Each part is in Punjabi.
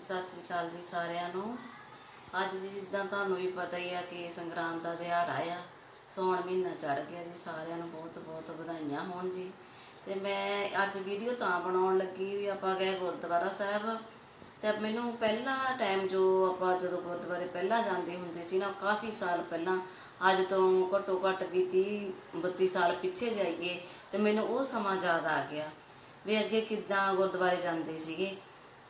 ਸਤਿ ਸ੍ਰੀ ਅਕਾਲ ਜੀ ਸਾਰਿਆਂ ਨੂੰ। ਅੱਜ ਜੀ ਜਿੱਦਾਂ ਤੁਹਾਨੂੰ ਵੀ ਪਤਾ ਹੀ ਆ ਕਿ ਸੰਗਰਾਂਦ ਦਾ ਦਿਹਾੜਾ ਆ। ਸੌਣ ਮਹੀਨਾ ਚੜ ਗਿਆ ਜੀ, ਸਾਰਿਆਂ ਨੂੰ ਬਹੁਤ ਬਹੁਤ ਵਧਾਈਆਂ ਹੋਣ ਜੀ। ਤੇ ਮੈਂ ਅੱਜ ਵੀਡੀਓ ਤਾਂ ਬਣਾਉਣ ਲੱਗੀ ਵੀ ਆਪਾਂ ਗਏ ਗੁਰਦੁਆਰਾ ਸਾਹਿਬ। ਤੇ ਮੈਨੂੰ ਪਹਿਲਾ ਟਾਈਮ ਜੋ ਆਪਾਂ ਜਦੋਂ ਗੁਰਦੁਆਰੇ ਪਹਿਲਾਂ ਜਾਂਦੇ ਹੁੰਦੇ ਸੀ ਨਾ, ਕਾਫੀ ਸਾਲ ਪਹਿਲਾਂ, ਅੱਜ ਤੋਂ ਘੱਟੋ ਘੱਟ ਵੀ 30 32 ਸਾਲ ਪਿੱਛੇ ਜਾਈਏ, ਤੇ ਮੈਨੂੰ ਉਹ ਸਮਾਂ ਯਾਦ ਆ ਗਿਆ ਵੀ ਅੱਗੇ ਕਿੱਦਾਂ ਗੁਰਦੁਆਰੇ ਜਾਂਦੇ ਸੀਗੇ।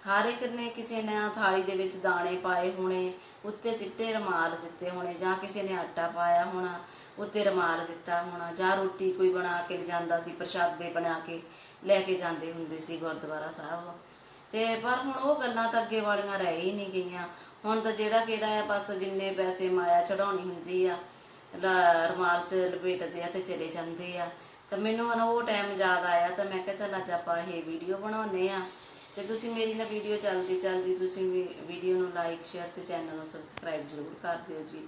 ਹਰ ਇੱਕ ਨੇ ਕਿਸੇ ਨੇ ਥਾਲੀ ਦੇ ਵਿੱਚ ਦਾਣੇ ਪਾਏ ਹੋਣੇ, ਉੱਤੇ ਚਿੱਟੇ ਰਮਾਲ ਦਿੱਤੇ ਹੋਣੇ, ਜਾਂ ਕਿਸੇ ਨੇ ਆਟਾ ਪਾਇਆ ਹੋਣਾ, ਉੱਤੇ ਰਮਾਲ ਦਿੱਤਾ ਹੋਣਾ, ਜਾਂ ਰੋਟੀ ਕੋਈ ਬਣਾ ਕੇ ਲਿਜਾਂਦਾ ਸੀ, ਪ੍ਰਸ਼ਾਦੇ ਬਣਾ ਕੇ ਲੈ ਕੇ ਜਾਂਦੇ ਹੁੰਦੇ ਸੀ ਗੁਰਦੁਆਰਾ ਸਾਹਿਬ। ਤੇ ਪਰ ਹੁਣ ਉਹ ਗੱਲਾਂ ਤਾਂ ਅੱਗੇ ਵਾਲੀਆਂ ਰਹਿ ਹੀ ਨਹੀਂ ਗਈਆਂ। ਹੁਣ ਤਾਂ ਜਿਹੜਾ ਕਿਹੜਾ ਆ ਬਸ ਜਿੰਨੇ ਪੈਸੇ ਮਾਇਆ ਚੜਾਉਣੀ ਹੁੰਦੀ ਆ, ਲ- ਰੁਮਾਲ ਤੇ ਲਪੇਟਦੇ ਆ ਤੇ ਚਲੇ ਜਾਂਦੇ ਆ। ਤਾਂ ਮੈਨੂੰ ਨਾ ਉਹ ਟਾਈਮ ਯਾਦ ਆਇਆ ਤਾਂ ਮੈਂ ਕਿਹਾ ਚੱਲ ਅੱਜ ਆਪਾਂ ਇਹ ਵੀਡੀਓ ਬਣਾਉਨੇ ਆ। ਤੇ ਤੁਸੀਂ ਮੇਰੀ ਨਾ ਵੀਡੀਓ ਚੱਲਦੀ ਚੱਲਦੀ ਤੁਸੀਂ ਵੀਡੀਓ ਨੂੰ ਲਾਈਕ ਸ਼ੇਅਰ ਤੇ ਚੈਨਲ ਨੂੰ ਸਬਸਕ੍ਰਾਈਬ ਜ਼ਰੂਰ ਕਰ ਦਿਓ ਜੀ।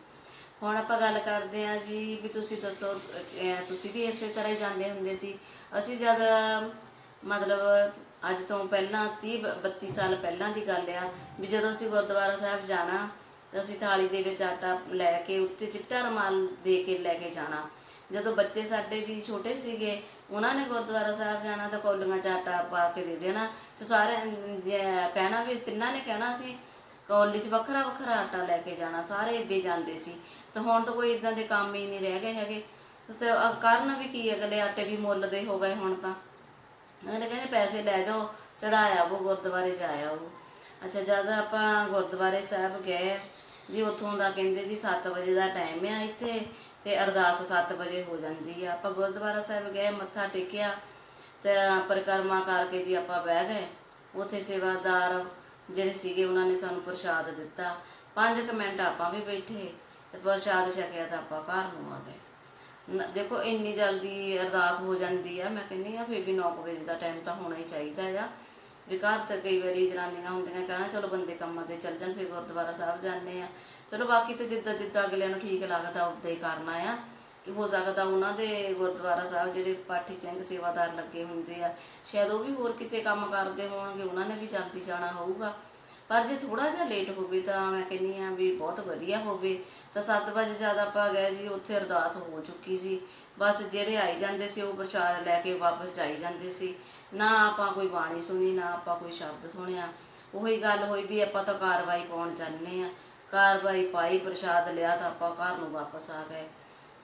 ਹੁਣ ਆਪਾਂ ਗੱਲ ਕਰਦੇ ਆਂ ਜੀ ਵੀ ਤੁਸੀਂ ਦੱਸੋ ਤੁਸੀਂ ਵੀ ਇਸੇ ਤਰ੍ਹਾਂ ਹੀ ਜਾਂਦੇ ਹੁੰਦੇ ਸੀ। ਅਸੀਂ ਜਦ, ਮਤਲਬ ਅੱਜ ਤੋਂ ਪਹਿਲਾਂ 30 32 ਸਾਲ ਪਹਿਲਾਂ ਦੀ ਗੱਲ ਆ, ਵੀ ਜਦੋਂ ਅਸੀਂ ਗੁਰਦੁਆਰਾ ਸਾਹਿਬ ਜਾਣਾ, ਤਾਂ ਅਸੀਂ ਥਾਲੀ ਦੇ ਵਿੱਚ ਆਟਾ ਲੈ ਕੇ, ਉੱਤੇ ਚਿੱਟਾ ਰੁਮਾਲ ਦੇ ਕੇ ਲੈ ਕੇ ਜਾਣਾ। ਜਦੋਂ ਬੱਚੇ ਸਾਡੇ ਵੀ ਛੋਟੇ ਸੀਗੇ ਉਹਨਾਂ ਨੇ ਗੁਰਦੁਆਰਾ ਸਾਹਿਬ ਜਾਣਾ ਤਾਂ ਕੌਲੀਆਂ 'ਚ ਆਟਾ ਪਾ ਕੇ ਦੇ ਦੇਣਾ। ਤੇ ਸਾਰੇ ਕਹਿਣਾ ਵੀ ਤਿੰਨਾਂ ਨੇ ਕਹਿਣਾ ਸੀ, ਕੌਲੀ 'ਚ ਵੱਖਰਾ ਵੱਖਰਾ ਆਟਾ ਲੈ ਕੇ ਜਾਣਾ, ਸਾਰੇ ਇੱਦੇ ਜਾਂਦੇ ਸੀ। ਤੇ ਹੁਣ ਤਾਂ ਕੋਈ ਇਦਾਂ ਦੇ ਕੰਮ ਹੀ ਨਹੀਂ ਰਹਿ ਗਏ ਹੈਗੇ। ਤੇ ਕਾਰਨ ਵੀ ਕੀ ਹੈ ਅਗਲੇ ਆਟੇ ਵੀ ਮੁੱਲ ਦੇ ਹੋ ਗਏ ਹੁਣ ਤਾਂ। ਅਗਲੇ ਕਹਿੰਦੇ ਪੈਸੇ ਲੈ ਜਾਓ ਚੜਾਇਆ ਉਹ ਗੁਰਦੁਆਰੇ ਜਾਇਆ ਉਹ। ਅੱਛਾ, ਜਦ ਆਪਾਂ ਗੁਰਦੁਆਰੇ ਸਾਹਿਬ ਗਏ ਜੀ ਉੱਥੋਂ ਦਾ ਕਹਿੰਦੇ ਜੀ 7 ਵਜੇ ਦਾ ਟਾਈਮ ਆ ਇੱਥੇ ਤੇ ਅਰਦਾਸ 7 ਵਜੇ ਹੋ ਜਾਂਦੀ ਆ। ਆਪਾਂ ਗੁਰਦੁਆਰਾ ਸਾਹਿਬ ਗਏ, ਮੱਥਾ ਟੇਕਿਆ ਤੇ ਪਰਿਕਰਮਾ ਕਰਕੇ ਜੀ ਆਪਾਂ ਬਹਿ ਗਏ। ਉੱਥੇ ਸੇਵਾਦਾਰ ਜਿਹੜੇ ਸੀਗੇ ਉਹਨਾਂ ਨੇ ਸਾਨੂੰ ਪ੍ਰਸ਼ਾਦ ਦਿੱਤਾ। 5 ਮਿੰਟ ਆਪਾਂ ਵੀ ਬੈਠੇ ਤੇ ਪ੍ਰਸ਼ਾਦ ਛਕਿਆ ਤਾਂ ਆਪਾਂ ਘਰ ਨੂੰ ਆ ਗਏ। ਦੇਖੋ ਇੰਨੀ ਜਲਦੀ ਅਰਦਾਸ ਹੋ ਜਾਂਦੀ ਆ। ਮੈਂ ਕਹਿੰਨੀ ਆ ਫਿਰ ਵੀ 9 ਵਜੇ ਦਾ ਟਾਈਮ ਤਾਂ ਹੋਣਾ ਹੀ ਚਾਹੀਦਾ ਆ। ਵੀ ਘਰ ਚ ਕਈ ਵਾਰੀ ਜਨਾਨੀਆਂ ਹੁੰਦੀਆਂ ਕਹਿਣਾ, ਚਲੋ ਬੰਦੇ ਕੰਮਾਂ ਤੇ ਚੱਲ ਜਾਣ, ਫਿਰ ਗੁਰਦੁਆਰਾ ਸਾਹਿਬ ਜਾਂਦੇ ਆ ਚਲੋ ਬਾਕੀ ਤੇ ਜਿੱਦਾਂ ਜਿੱਦਾਂ ਅਗਲਿਆਂ ਨੂੰ ਠੀਕ ਲੱਗਦਾ, ਉਦਾਂ ਹੀ ਕਰਨਾ ਆ। ਕਿ ਹੋ ਸਕਦਾ ਉਹਨਾਂ ਦੇ ਗੁਰਦੁਆਰਾ ਸਾਹਿਬ ਜਿਹੜੇ ਪਾਠੀ ਸਿੰਘ ਸੇਵਾਦਾਰ ਲੱਗੇ ਹੁੰਦੇ ਆ, ਸ਼ਾਇਦ ਉਹ ਵੀ ਹੋਰ ਕਿਤੇ ਕੰਮ ਕਰਦੇ ਹੋਣਗੇ, ਉਹਨਾਂ ਨੇ ਵੀ ਜਲਦੀ ਜਾਣਾ ਹੋਊਗਾ। ਪਰ ਜੇ ਥੋੜਾ ਜਿਹਾ ਲੇਟ ਹੋਵੇ ਤਾਂ ਮੈਂ ਕਹਿੰਦੀ ਆ ਵੀ ਬਹੁਤ ਵਧੀਆ ਹੋਵੇ। ਤਾਂ 7 ਵਜੇ ਜਦ ਆਪਾਂ ਗਏ ਜੀ, ਉੱਥੇ ਅਰਦਾਸ ਹੋ ਚੁੱਕੀ ਸੀ। ਬਸ ਜਿਹੜੇ ਆਈ ਜਾਂਦੇ ਸੀ, ਉਹ ਪ੍ਰਸ਼ਾਦ ਲੈ ਕੇ ਵਾਪਸ ਜਾਈ ਜਾਂਦੇ ਸੀ। ਨਾ ਆਪਾਂ ਕੋਈ ਬਾਣੀ ਸੁਣੀ, ਨਾ ਆਪਾਂ ਕੋਈ ਸ਼ਬਦ ਸੁਣਿਆ। ਉਹੀ ਗੱਲ ਹੋਈ ਵੀ ਆਪਾਂ ਤਾਂ ਕਾਰਵਾਈ ਪਾਉਣ ਜਾਂਦੇ ਆ ਕਾਰਵਾਈ ਪਾਈ, ਪ੍ਰਸ਼ਾਦ ਲਿਆ ਤਾਂ ਆਪਾਂ ਘਰ ਨੂੰ ਵਾਪਸ ਆ ਗਏ।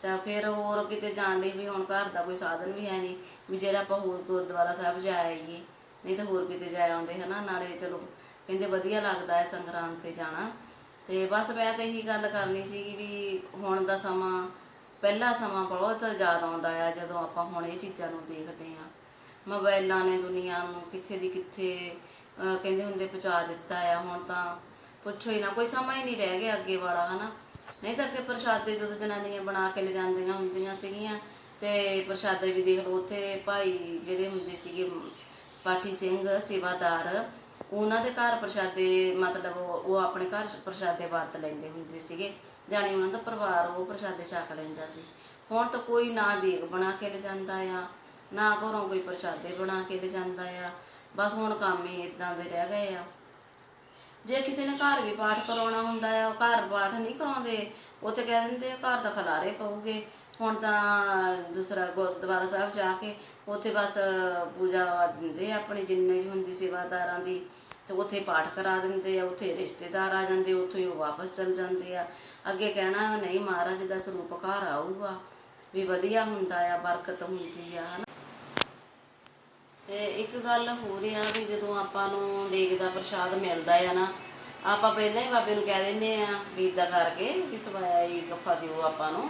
ਤਾਂ ਫਿਰ ਹੋਰ ਕਿਤੇ ਜਾਣ ਲਈ ਵੀ ਹੁਣ ਘਰ ਦਾ ਕੋਈ ਸਾਧਨ ਵੀ ਹੈ ਨਹੀਂ। ਵੀ ਜਿਹੜਾ ਆਪਾਂ ਹੋਰ ਗੁਰਦੁਆਰਾ ਸਾਹਿਬ ਜਾ ਆਈਏ। ਨਹੀਂ ਤਾਂ ਹੋਰ ਕਿਤੇ ਜਾ ਆਉਂਦੇ ਹਨਾ, ਨਾਲੇ ਚਲੋ ਕਹਿੰਦੇ ਵਧੀਆ ਲੱਗਦਾ ਹੈ ਸੰਗਰਾਂਦ ਤੇ ਜਾਣਾ। ਤੇ ਬਸ ਮੈਂ ਤਾਂ ਇਹੀ ਗੱਲ ਕਰਨੀ ਸੀਗੀ ਵੀ ਹੁਣ ਦਾ ਸਮਾਂ, ਪਹਿਲਾ ਸਮਾਂ ਬਹੁਤ ਯਾਦ ਆਉਂਦਾ ਆ ਜਦੋਂ ਆਪਾਂ ਹੁਣ ਇਹ ਚੀਜ਼ਾਂ ਨੂੰ ਦੇਖਦੇ ਆ ਮੋਬਾਈਲਾਂ ਨੇ ਦੁਨੀਆ ਨੂੰ ਕਿੱਥੇ ਦੀ ਕਿੱਥੇ ਕਹਿੰਦੇ ਹੁੰਦੇ ਪਹੁੰਚਾ ਦਿੱਤਾ ਆ। ਹੁਣ ਤਾਂ ਪੁੱਛੋ ਹੀ ਨਾ, ਕੋਈ ਸਮਾਂ ਹੀ ਨਹੀਂ ਰਹਿ ਗਿਆ ਅੱਗੇ ਵਾਲਾ, ਹਨਾ? ਨਹੀਂ ਤਾਂ ਅੱਗੇ ਪ੍ਰਸ਼ਾਦੇ ਜਦੋਂ ਜਨਾਨੀਆਂ ਬਣਾ ਕੇ ਲਿਜਾਂਦੀਆਂ ਹੁੰਦੀਆਂ ਸੀਗੀਆਂ ਤੇ ਪ੍ਰਸ਼ਾਦੇ ਵੀ ਦੇਖ ਲਓ, ਉੱਥੇ ਭਾਈ ਜਿਹੜੇ ਹੁੰਦੇ ਸੀਗੇ ਪਾਠੀ ਸਿੰਘ, ਸੇਵਾਦਾਰ ਉਹਨਾਂ ਦੇ ਘਰ ਪ੍ਰਸ਼ਾਦੇ, ਮਤਲਬ ਉਹ ਉਹ ਆਪਣੇ ਘਰ ਪ੍ਰਸ਼ਾਦੇ ਵਰਤ ਲੈਂਦੇ ਹੁੰਦੇ ਸੀਗੇ। ਜਾਣੀ ਉਹਨਾਂ ਦਾ ਪਰਿਵਾਰ ਉਹ ਪ੍ਰਸ਼ਾਦੇ ਛਕ ਲੈਂਦਾ ਸੀ। ਹੁਣ ਤਾਂ ਕੋਈ ਨਾ ਦੇਗ ਬਣਾ ਕੇ ਲਿਜਾਂਦਾ ਆ, ਨਾ ਘਰੋਂ ਕੋਈ ਪ੍ਰਸ਼ਾਦੇ ਬਣਾ ਕੇ ਲਿਜਾਂਦਾ ਆ। ਬਸ ਹੁਣ ਕੰਮ ਹੀ ਇਦਾਂ ਦੇ ਰਹਿ ਗਏ ਆ। ਜੇ ਕਿਸੇ ਨੇ ਘਰ ਵੀ ਪਾਠ ਕਰਾਉਣਾ ਹੁੰਦਾ ਆ, ਉਹ ਘਰ ਪਾਠ ਨਹੀਂ ਕਰਾਉਂਦੇ ਉੱਥੇ ਕਹਿ ਦਿੰਦੇ ਆ ਘਰ ਤਾਂ ਖਲਾਰੇ ਪਊਗੇ ਹੁਣ ਤਾਂ ਦੂਸਰਾ ਗੁਰਦੁਆਰਾ ਸਾਹਿਬ ਜਾ ਕੇ ਉੱਥੇ ਬਸ ਪੂਜਾ ਦਿੰਦੇ ਆ ਆਪਣੇ ਜਿੰਨੇ ਵੀ ਹੁੰਦੀ ਸੇਵਾਦਾਰਾਂ ਦੀ, ਤੇ ਉੱਥੇ ਪਾਠ ਕਰਾ ਦਿੰਦੇ ਆ, ਉੱਥੇ ਰਿਸ਼ਤੇਦਾਰ ਆ ਜਾਂਦੇ, ਉੱਥੋਂ ਹੀ ਉਹ ਵਾਪਸ ਚਲ ਜਾਂਦੇ ਆ। ਅੱਗੇ ਕਹਿਣਾ ਨਹੀਂ ਮਹਾਰਾਜ ਦਾ ਸਰੂਪ ਘਰ ਆਊਗਾ, ਵੀ ਵਧੀਆ ਹੁੰਦਾ ਆ, ਬਰਕਤ ਹੁੰਦੀ ਆ, ਹਨਾ? ਤੇ ਇੱਕ ਗੱਲ ਹੋ ਰਹੀ ਆ ਵੀ ਜਦੋਂ ਆਪਾਂ ਨੂੰ ਦੇਗ ਦਾ ਪ੍ਰਸ਼ਾਦ ਮਿਲਦਾ ਆ ਨਾ, ਆਪਾਂ ਪਹਿਲਾਂ ਹੀ ਬਾਬੇ ਨੂੰ ਕਹਿ ਦਿੰਦੇ ਆ ਵੀ ਇਦਾਂ ਕਰਕੇ ਵੀ ਸਵਾਇਆ ਹੀ ਗੱਫਾ ਦਿਓ ਆਪਾਂ ਨੂੰ,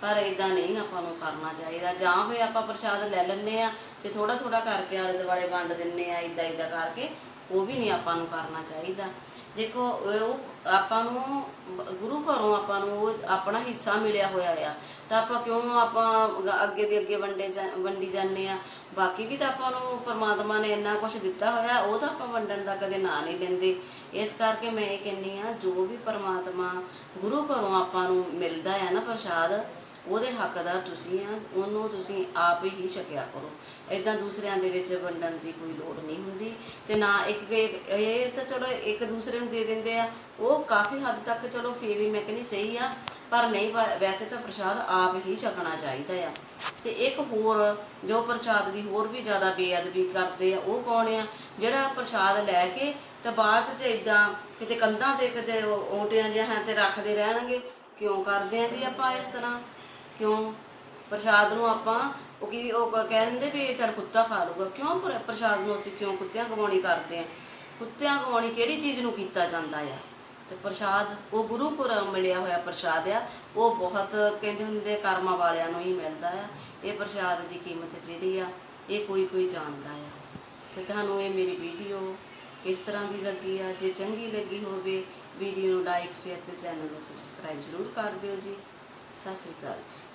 ਪਰ ਇਦਾਂ ਨਹੀਂ ਆਪਾਂ ਨੂੰ ਕਰਨਾ ਚਾਹੀਦਾ। ਜਾਂ ਫਿਰ ਆਪਾਂ ਪ੍ਰਸ਼ਾਦ ਲੈ ਲੈਂਦੇ ਆ ਤੇ ਥੋੜਾ ਥੋੜਾ ਕਰਕੇ ਆਲੇ ਦੁਆਲੇ ਵੰਡ ਦਿੰਨੇ ਆ ਇਦਾਂ ਇਦਾਂ ਕਰਕੇ, ਉਹ ਵੀ ਨਹੀਂ ਆਪਾਂ ਨੂੰ ਕਰਨਾ ਚਾਹੀਦਾ। ਦੇਖੋ ਉਹ ਆਪਾਂ ਨੂੰ, ਗੁਰੂ ਘਰੋਂ ਆਪਾਂ ਨੂੰ ਉਹ ਆਪਣਾ ਹਿੱਸਾ ਮਿਲਿਆ ਹੋਇਆ ਆ। ਤਾਂ ਆਪਾਂ ਕਿਉਂ ਆਪਾਂ ਅੱਗੇ ਦੇ ਅੱਗੇ ਵੰਡੇ ਵੰਡੀ ਜਾਂਦੇ ਆ। ਬਾਕੀ ਵੀ ਤਾਂ ਆਪਾਂ ਨੂੰ ਪਰਮਾਤਮਾ ਨੇ ਇੰਨਾ ਕੁਝ ਦਿੱਤਾ ਹੋਇਆ, ਉਹ ਤਾਂ ਆਪਾਂ ਵੰਡਣ ਦਾ ਕਦੇ ਨਾਂ ਨਹੀਂ ਲੈਂਦੇ। ਇਸ ਕਰਕੇ ਮੈਂ ਇਹ ਕਹਿੰਨੀ ਆ ਜੋ ਵੀ ਪਰਮਾਤਮਾ ਗੁਰੂ ਘਰੋਂ ਆਪਾਂ ਨੂੰ ਮਿਲਦਾ ਆ ਨਾ ਪ੍ਰਸ਼ਾਦ ਉਹਦੇ ਹੱਕਦਾਰ ਤੁਸੀਂ ਆ, ਉਹਨੂੰ ਤੁਸੀਂ ਆਪ ਹੀ ਛਕਿਆ ਕਰੋ। ਇਦਾਂ ਦੂਸਰਿਆਂ ਦੇ ਵਿੱਚ ਵੰਡਣ ਦੀ ਕੋਈ ਲੋੜ ਨਹੀਂ ਹੁੰਦੀ ਤੇ ਨਾ ਇੱਕ ਇਹ ਤਾਂ ਚਲੋ ਇੱਕ ਦੂਸਰੇ ਨੂੰ ਦੇ ਦਿੰਦੇ ਆ, ਉਹ ਕਾਫੀ ਹੱਦ ਤੱਕ ਚਲੋ ਫੇਰ ਵੀ ਮੈਂ ਕਹਿੰਦੀ ਸਹੀ ਆ, ਪਰ ਨਹੀਂ ਵੈਸੇ ਤਾਂ ਪ੍ਰਸ਼ਾਦ ਆਪ ਹੀ ਛਕਣਾ ਚਾਹੀਦਾ ਆ। ਤੇ ਇੱਕ ਹੋਰ, ਜੋ ਪ੍ਰਸ਼ਾਦ ਦੀ ਹੋਰ ਵੀ ਜ਼ਿਆਦਾ ਬੇਅਦਬੀ ਕਰਦੇ ਆ, ਉਹ ਕੌਣ ਆ? ਜਿਹੜਾ ਪ੍ਰਸ਼ਾਦ ਲੈ ਕੇ ਤਾਂ ਬਾਅਦ ਚ ਇਦਾਂ ਕਿਤੇ ਕੰਧਾਂ ਤੇ ਕਿਤੇ ਉਹ ਓਟਿਆਂ ਜਿਹਾ ਤੇ ਰੱਖਦੇ ਰਹਿਣਗੇ, ਕਿਉਂ ਕਰਦੇ ਆ ਜੀ ਆਪਾਂ ਇਸ ਤਰ੍ਹਾਂ? ਕਿਉਂ? ਪ੍ਰਸ਼ਾਦ ਨੂੰ ਆਪਾਂ, ਉਹ ਕੀ ਉਹ ਕ- ਕਹਿ ਦਿੰਦੇ ਵੀ ਇਹ ਚੱਲ ਕੁੱਤਾ ਖਾ ਲੂਗਾ ਕਿਉਂ ਪ੍ਰ- ਪ੍ਰਸ਼ਾਦ ਨੂੰ ਅਸੀਂ ਕਿਉਂ ਕੁੱਤਿਆਂ ਗਵਾਉਣੀ ਕਰਦੇ ਆ ਕੁੱਤਿਆਂ ਗਵਾਉਣੀ ਕਿਹੜੀ ਚੀਜ਼ ਨੂੰ ਕੀਤਾ ਜਾਂਦਾ ਆ? ਤੇ ਪ੍ਰਸ਼ਾਦ, ਉਹ ਗੁਰੂ ਘਰੋਂ ਮਿਲਿਆ ਹੋਇਆ ਪ੍ਰਸ਼ਾਦ ਆ, ਉਹ ਬਹੁਤ ਕਹਿੰਦੇ ਹੁੰਦੇ ਕਰਮਾਂ ਵਾਲਿਆਂ ਨੂੰ ਹੀ ਮਿਲਦਾ ਆ। ਇਹ ਪ੍ਰਸ਼ਾਦ ਦੀ ਕੀਮਤ ਜਿਹੜੀ ਆ, ਇਹ ਕੋਈ ਕੋਈ ਜਾਣਦਾ ਆ। ਤੇ ਤੁਹਾਨੂੰ ਇਹ ਮੇਰੀ ਵੀਡੀਓ ਕਿਸ ਤਰ੍ਹਾਂ ਦੀ ਲੱਗੀ ਆ? ਜੇ ਚੰਗੀ ਲੱਗੀ ਹੋਵੇ, ਵੀਡੀਓ ਨੂੰ ਲਾਈਕ ਸ਼ੇਅਰ ਤੇ ਚੈਨਲ ਨੂੰ ਸਬਸਕ੍ਰਾਈਬ ਜ਼ਰੂਰ ਕਰ ਦਿਓ ਜੀ। ਸਤਿ ਸ੍ਰੀ ਅਕਾਲ ਜੀ।